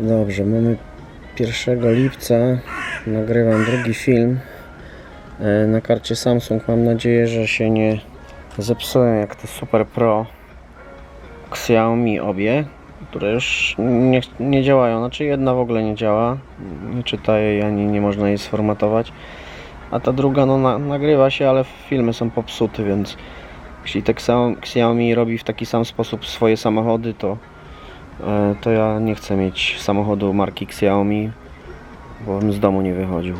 Dobrze, mamy 1 lipca. Nagrywam drugi film. E, Na karcie Samsung mam nadzieję, że się nie zepsują jak te Super Pro Xiaomi obie, które już nie, nie działają. Znaczy jedna w ogóle nie działa. Nie czyta jej ani nie można jej sformatować. A ta druga no na, nagrywa się, ale filmy są popsute, więc jeśli tak samo Xiaomi robi w taki sam sposób swoje samochody, to to ja nie chcę mieć samochodu marki Xiaomi, bo bym z domu nie wychodził.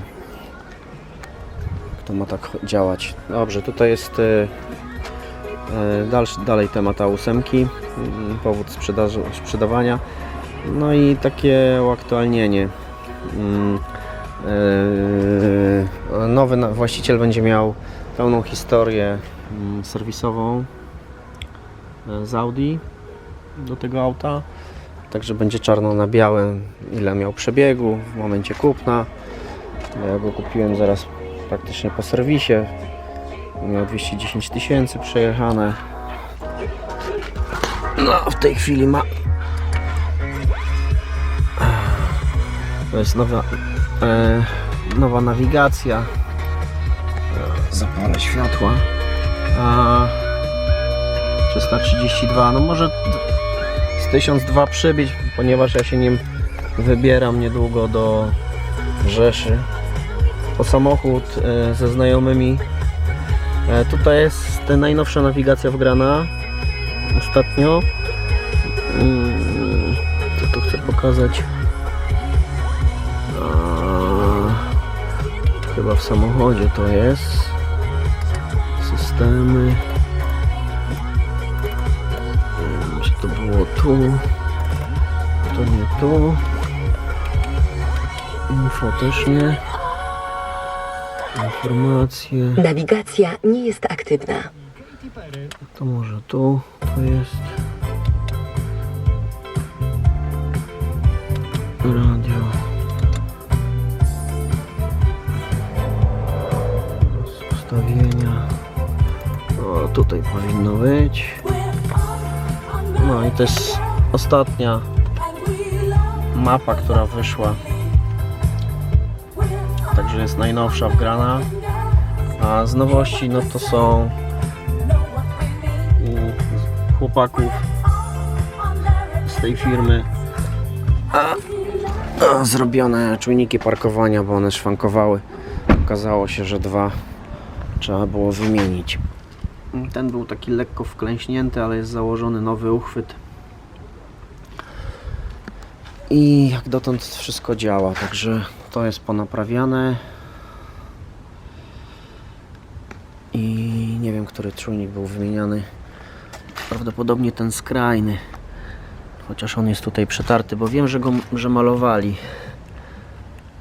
To ma tak działać. Dobrze, tutaj jest e, e, dalszy, dalej temat A8, mm, powód sprzedaży, sprzedawania. No i takie uaktualnienie. Mm, e, Nowy właściciel będzie miał pełną historię mm, serwisową e, z Audi do tego auta. Także będzie czarno na białym, ile miał przebiegu w momencie kupna. Bo Ja go kupiłem zaraz praktycznie po serwisie. Miał 210 tysięcy przejechane. No, w tej chwili ma. To jest nowa, e, nowa nawigacja. Zapalę światła. A 332, no może 1002 przybić, ponieważ ja się nim wybieram niedługo do Rzeszy po samochód e, ze znajomymi. E, Tutaj jest najnowsza nawigacja wgrana ostatnio. Mm, Co tu chcę pokazać? Chyba w samochodzie to jest. Systemy. Było tu? To nie tu. Info też nie. Informacje. Nawigacja nie jest aktywna. To może tu to jest. Radio. Ustawienia. O, tutaj powinno być. No i to jest ostatnia mapa, która wyszła. Także jest najnowsza wgrana. A z nowości no to są chłopaków z tej firmy a, a, zrobione czujniki parkowania, bo one szwankowały. Okazało się, że dwa trzeba było wymienić. Ten był taki lekko wklęśnięty, ale jest założony nowy uchwyt. I jak dotąd wszystko działa, także to jest ponaprawiane. I nie wiem, który czujnik był wymieniany. Prawdopodobnie ten skrajny. Chociaż on jest tutaj przetarty, bo wiem, że go że malowali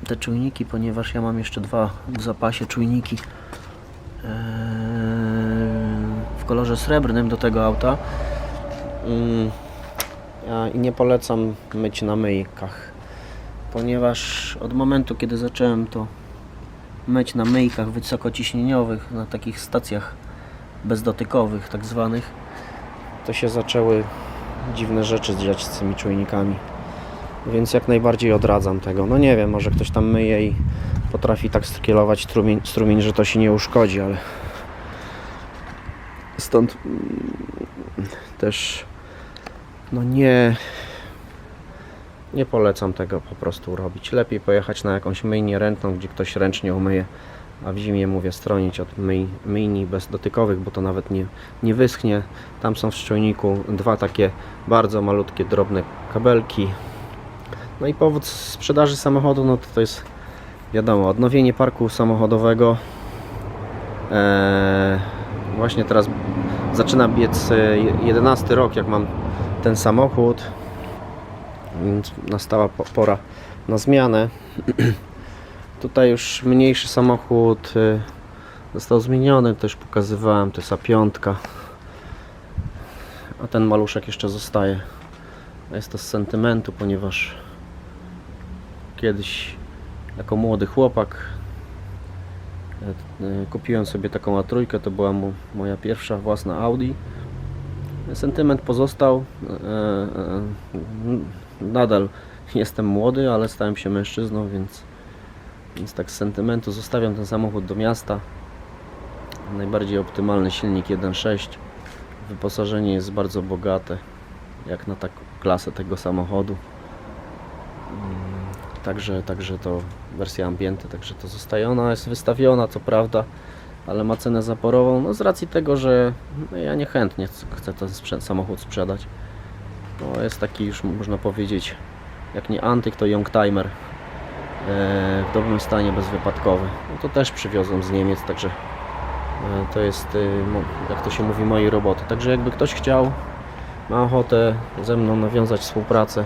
te czujniki, ponieważ ja mam jeszcze dwa w zapasie czujniki eee, w kolorze srebrnym do tego auta. Mm, I nie polecam myć na myjkach, ponieważ od momentu, kiedy zacząłem to myć na myjkach wysokociśnieniowych, na takich stacjach bezdotykowych tak zwanych, to się zaczęły dziwne rzeczy dziać z tymi czujnikami. Więc jak najbardziej odradzam tego. No nie wiem, może ktoś tam myje i potrafi tak skierować strumień, strumień że to się nie uszkodzi, ale stąd mm, też no nie nie polecam tego po prostu robić. Lepiej pojechać na jakąś myjnię ręczną, gdzie ktoś ręcznie umyje, a w zimie mówię stronić od myj, myjni bezdotykowych, bo to nawet nie, nie wyschnie. Tam są w szczujniku dwa takie bardzo malutkie, drobne kabelki. No i powód sprzedaży samochodu, no to, to jest wiadomo, odnowienie parku samochodowego. Eee, właśnie teraz zaczyna biec e, 11 rok, jak mam ten samochód więc nastała po- pora na zmianę. Tutaj już mniejszy samochód y, został zmieniony, też pokazywałem, to jest A5. A ten maluszek jeszcze zostaje. Jest to z sentymentu, ponieważ kiedyś jako młody chłopak kupiłem sobie taką A3, to była moja pierwsza własna Audi. Sentyment pozostał. e, e, Nadal jestem młody, ale stałem się mężczyzną, więc, więc tak z sentymentu zostawiam ten samochód do miasta. Najbardziej optymalny silnik 1.6. Wyposażenie jest bardzo bogate, jak na taką klasę tego samochodu. Także, także to wersja ambienty, także to zostaje. Ona jest wystawiona, co prawda, ale ma cenę zaporową, no z racji tego, że no ja niechętnie chcę ten sprzę- samochód sprzedać. No jest taki już można powiedzieć, jak nie antyk, to youngtimer. E, w dobrym stanie, bezwypadkowy. No to też przywiozłem z Niemiec, także e, to jest, mo- jak to się mówi, mojej roboty. Także jakby ktoś chciał, ma ochotę ze mną nawiązać współpracę,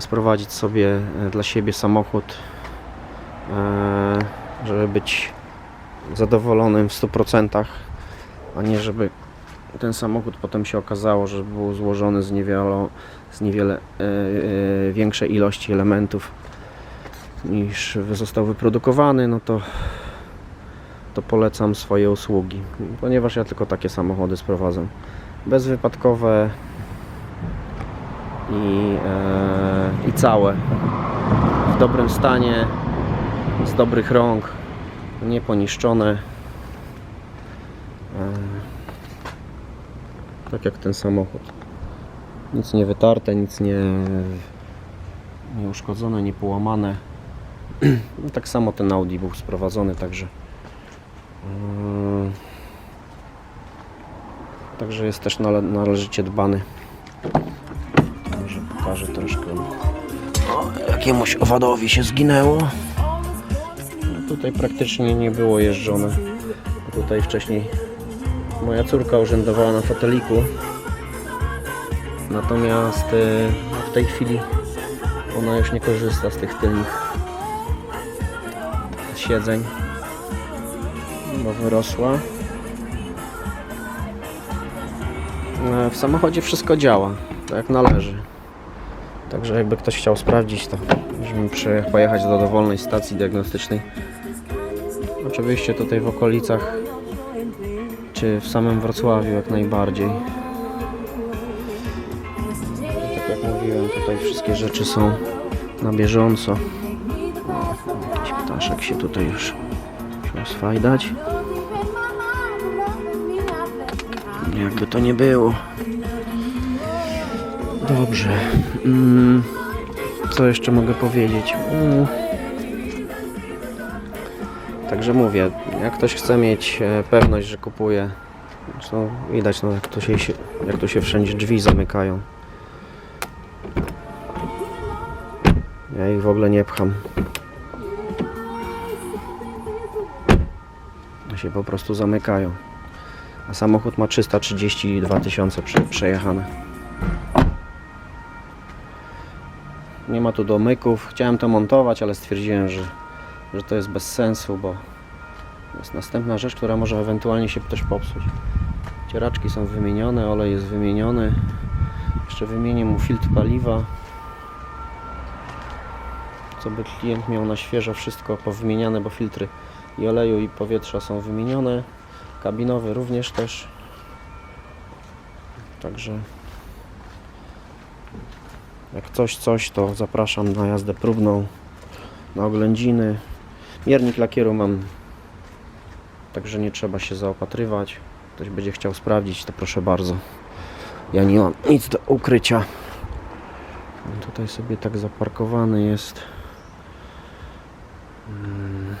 sprowadzić sobie e, dla siebie samochód, e, żeby być zadowolonym w 100%, a nie żeby ten samochód potem się okazało, że był złożony z niewiele, z niewiele e, większej ilości elementów niż został wyprodukowany, no to to polecam swoje usługi, ponieważ ja tylko takie samochody sprowadzam. Bezwypadkowe i, e, i całe. W dobrym stanie, z dobrych rąk, nieponiszczone. E, tak jak ten samochód. Nic nie wytarte, nic nie, uszkodzone, nie połamane. No, tak samo ten Audi był sprowadzony, także mm, także jest też nale, należycie dbany. Pokażę troszkę. Jakiemuś owadowi się zginęło. No, tutaj praktycznie nie było jeżdżone. Tutaj wcześniej moja córka urzędowała na foteliku. Natomiast e, w tej chwili ona już nie korzysta z tych tylnych siedzeń, bo wyrosła. E, W samochodzie wszystko działa, tak jak należy. Także jakby ktoś chciał sprawdzić, to możemy pojechać do dowolnej stacji diagnostycznej. Oczywiście tutaj w okolicach, czy w samym Wrocławiu jak najbardziej. Tak jak mówiłem, tutaj wszystkie rzeczy są na bieżąco. Jakiś ptaszek się tutaj już musiał swajdać. Jakby to nie było. Dobrze. Mm, co jeszcze mogę powiedzieć? Mm. Także mówię, jak ktoś chce mieć e, pewność, że kupuje, zresztą widać no, jak, to się, jak tu się wszędzie drzwi zamykają. Ja ich w ogóle nie pcham. Się po prostu zamykają. A samochód ma 332 tysiące prze, przejechane. Nie ma tu domyków. Chciałem to montować, ale stwierdziłem, że, że to jest bez sensu, bo jest następna rzecz, która może ewentualnie się też popsuć. Cieraczki są wymienione, olej jest wymieniony. Jeszcze wymienię mu filtr paliwa. Co by klient miał na świeżo wszystko powymieniane, bo filtry i oleju i powietrza są wymienione. Kabinowy również też. Także jak coś, coś, to zapraszam na jazdę próbną, na oględziny. Miernik lakieru mam, także nie trzeba się zaopatrywać. Ktoś będzie chciał sprawdzić, to proszę bardzo. Ja nie mam nic do ukrycia. Tutaj sobie tak zaparkowany jest. Mm.